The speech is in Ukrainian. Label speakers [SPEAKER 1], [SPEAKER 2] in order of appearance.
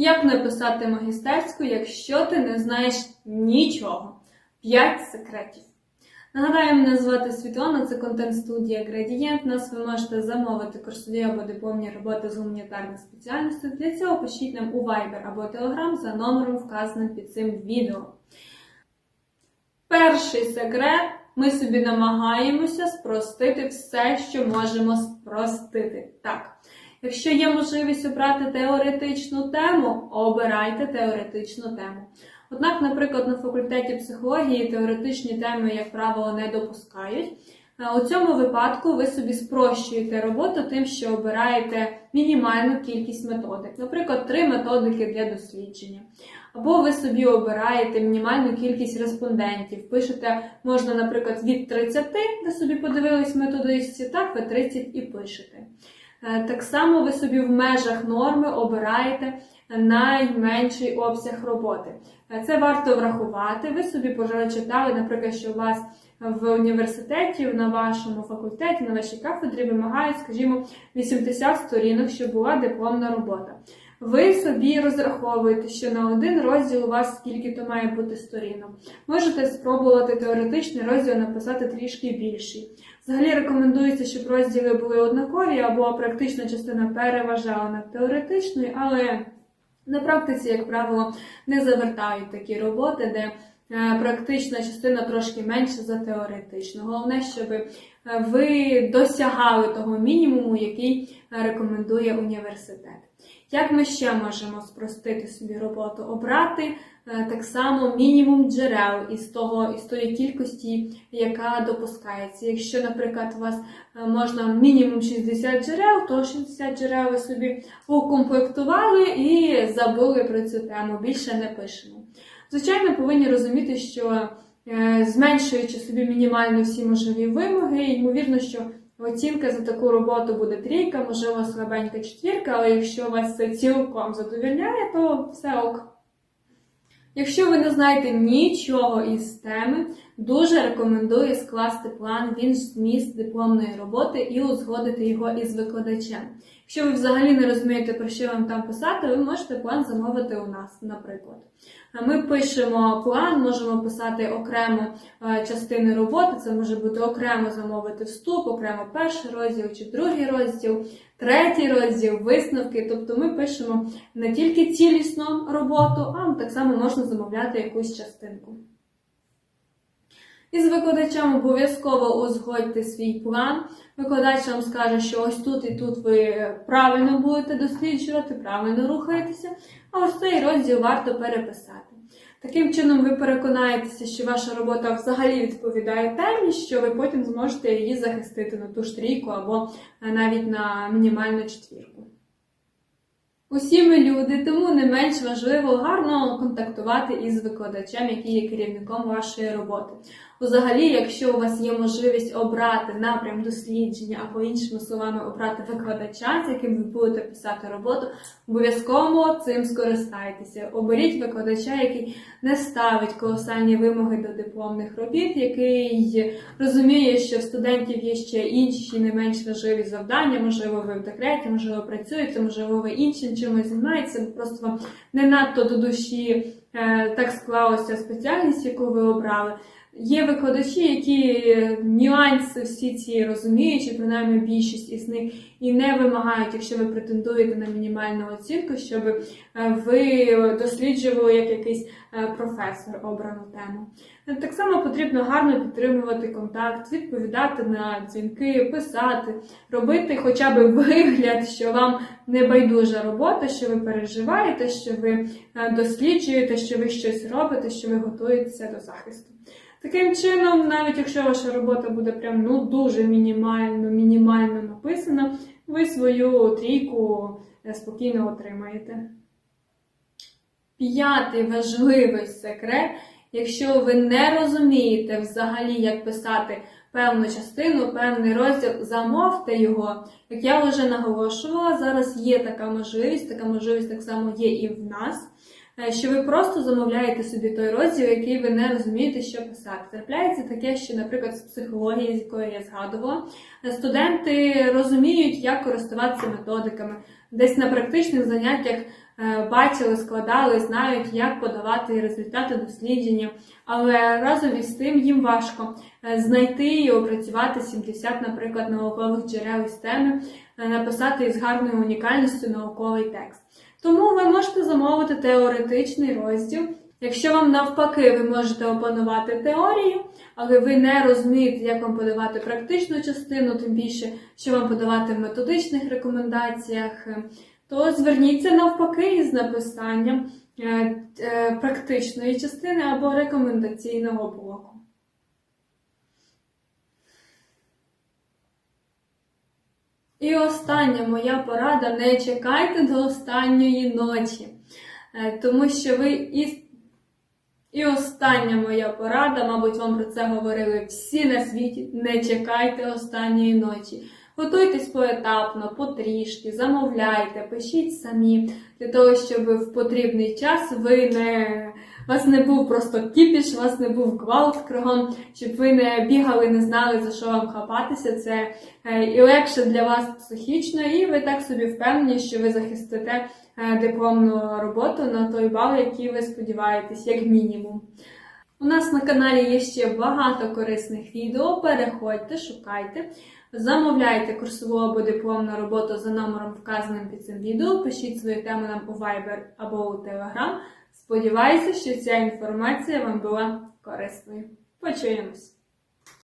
[SPEAKER 1] Як написати магістерську, якщо ти не знаєш нічого? 5 секретів. Нагадаю, мене звати Світлана, це контент-студія Градієнт. Нас ви можете замовити курсові або дипломні роботи з гуманітарних спеціальностей. Для цього пишіть нам у Viber або Telegram за номером, вказаним під цим відео. Перший секрет ми собі намагаємося спростити все, що можемо спростити. Так. Якщо є можливість обрати теоретичну тему, обирайте теоретичну тему. Однак, наприклад, на факультеті психології теоретичні теми, як правило, не допускають. Е, У цьому випадку ви собі спрощуєте роботу тим, що обираєте мінімальну кількість методик, наприклад, три методики для дослідження. Або ви собі обираєте мінімальну кількість респондентів. Пишете, можна, наприклад, від 30, де собі подивились методичці, так ви 30 і пишете. Е, Так само ви собі в межах норми обираєте найменший обсяг роботи. Е, Це варто врахувати. Ви собі прочитали, наприклад, що у вас в університеті, на вашому факультеті, на вашій кафедрі вимагають, скажімо, 80 сторінок, щоб була дипломна робота. Ви собі розраховуєте, що на один розділ у вас скільки то має бути сторінок. Можете спробувати теоретичний розділ написати трішки більший. Взагалі рекомендується, щоб розділи були однакові або практична частина переважала над теоретичною, але на практиці, як правило, не завертають такі роботи, де е, практична частина трошки менша за теоретичну. Головне, щоб ви досягали того мінімуму, який е, рекомендує університет. Як ми ще можемо спростити собі роботу? Обрати е, так само мінімум джерел із того із тої кількості, яка допускається. Якщо, наприклад, у вас е, можна мінімум 60 джерел, то 60 джерел ви собі укомплектували і забули про цю тему. Більше не пишемо. Звичайно, повинні розуміти, що е, зменшуючи собі мінімально всі можливі вимоги, ймовірно, що Оцінка за таку роботу буде трійка, можливо, слабенька четвірка, але якщо вас це цілком задовільняє, то все ок. Якщо ви не знаєте нічого із теми, дуже рекомендую скласти план він зміст дипломної роботи і узгодити його із викладачем. Якщо ви взагалі не розумієте, про що вам там писати, ви можете план замовити у нас, наприклад. Ми пишемо план, можемо писати окремо е, частини роботи. Це може бути окремо замовити вступ, окремо перший розділ чи другий розділ, третій розділ, висновки. Тобто ми пишемо не тільки цілісну роботу, а так само можна замовляти якусь частинку. Із викладачем обов'язково узгодьте свій план. Викладач вам скаже, що ось тут і тут ви правильно будете досліджувати, правильно рухаєтеся, а ось цей розділ варто переписати. Таким чином, ви переконаєтеся, що ваша робота взагалі відповідає темі, що ви потім зможете її захистити на ту ж трійку або навіть на мінімальну четвірку. Усі ми люди, тому не менш важливо гарно контактувати із викладачем, який є керівником вашої роботи. Взагалі, якщо у вас є можливість обрати напрям дослідження або іншими словами обрати викладача, з яким ви будете писати роботу, обов'язково цим скористайтеся. Оберіть викладача, який не ставить колосальні вимоги до дипломних робіт, який розуміє, що в студентів є ще інші не менш важливі завдання, можливо, ви в декреті, можливо, працюєте, можливо, ви іншим чимось займається, просто вам не надто до душі е, так склалася спеціальність, яку ви обрали. Є викладачі, які нюанси всі ці розуміють, чи принаймні більшість із них і не вимагають, якщо ви претендуєте на мінімальну оцінку, щоб е, ви досліджували як якийсь е, професор обрану тему. Так само потрібно гарно підтримувати контакт, відповідати на дзвінки, писати, робити хоча б вигляд, що вам не байдужа робота, що ви переживаєте, що ви е, досліджуєте, що ви щось робите, що ви готуєтеся до захисту. Таким чином, навіть якщо ваша робота буде прям ну дуже мінімально, мінімально написана, ви свою трійку е, спокійно отримаєте. П'ятий важливий секрет. Якщо ви не розумієте взагалі, як писати певну частину, певний розділ, замовте його. Як я вже наголошувала, зараз є така можливість, така можливість так само є і в нас. Е, Що ви просто замовляєте собі той розділ, який ви не розумієте, що писати. Трапляється таке, що, наприклад, з психології, з якої я згадувала, е, студенти розуміють, як користуватися методиками. Десь на практичних заняттях е, бачили, складали, знають, як подавати результати дослідження, але разом із тим їм важко знайти і опрацювати 70, наприклад, наукових джерел із теми, написати із гарною унікальністю науковий текст. Тому ви можете замовити теоретичний розділ. Якщо вам навпаки ви можете опанувати теорію, але ви не розумієте, як вам подавати практичну частину, тим більше, що вам подавати в методичних рекомендаціях, то зверніться навпаки із написанням е, е, практичної частини або рекомендаційного блоку. І остання моя порада: не чекайте до останньої ночі, Е, тому що ви і і остання моя порада, мабуть, вам про це говорили всі на світі. Не чекайте останньої ночі. Готуйтесь поетапно, потрішки, замовляйте, пишіть самі, для того, щоб в потрібний час ви не вас не був просто кіпіш, вас не був гвалт кругом, щоб ви не бігали, не знали, за що вам хапатися. Це е, і легше для вас психічно, і ви так собі впевнені, що ви захистите е, дипломну роботу на той бал, який ви сподіваєтесь, як мінімум. У нас на каналі є ще багато корисних відео. Переходьте, шукайте, замовляйте курсову або дипломну роботу за номером, вказаним під цим відео. Пишіть свої теми нам у Viber або у Telegram. Сподіваюся, що ця інформація вам була корисною. Почуємось!